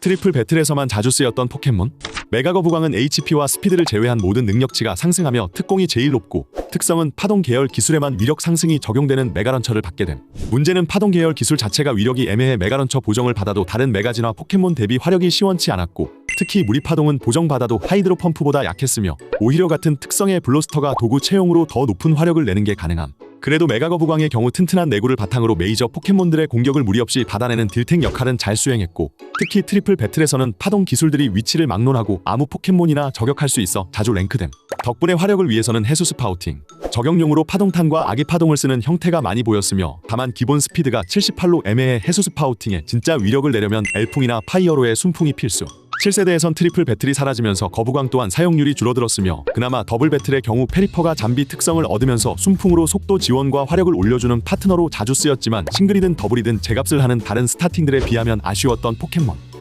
트리플 배틀에서만 자주 쓰였던 포켓몬 메가 거부광은 HP와 스피드를 제외한 모든 능력치가 상승하며 특공이 제일 높고 특성은 파동 계열 기술에만 위력 상승이 적용되는 메가런처를 받게 됨. 문제는 파동 계열 기술 자체가 위력이 애매해 메가런처 보정을 받아도 다른 메가진화 포켓몬 대비 화력이 시원치 않았고 특히 무리 파동은 보정받아도 하이드로 펌프보다 약했으며 오히려 같은 특성의 블로스터가 도구 채용으로 더 높은 화력을 내는 게 가능함. 그래도 메가거부광의 경우 튼튼한 내구를 바탕으로 메이저 포켓몬들의 공격을 무리 없이 받아내는 딜탱 역할은 잘 수행했고 특히 트리플 배틀에서는 파동 기술들이 위치를 막론하고 아무 포켓몬이나 저격할 수 있어 자주 랭크됨. 덕분에 화력을 위해서는 해수 스파우팅, 저격용으로 파동탄과 아기 파동을 쓰는 형태가 많이 보였으며 다만 기본 스피드가 78로 애매해 해수 스파우팅에 진짜 위력을 내려면 엘풍이나 파이어로의 순풍이 필수. 7세대에선 트리플 배틀이 사라지면서 거부광 또한 사용률이 줄어들었으며 그나마 더블 배틀의 경우 페리퍼가 잠비 특성을 얻으면서 순풍으로 속도 지원과 화력을 올려주는 파트너로 자주 쓰였지만 싱글이든 더블이든 제값을 하는 다른 스타팅들에 비하면 아쉬웠던 포켓몬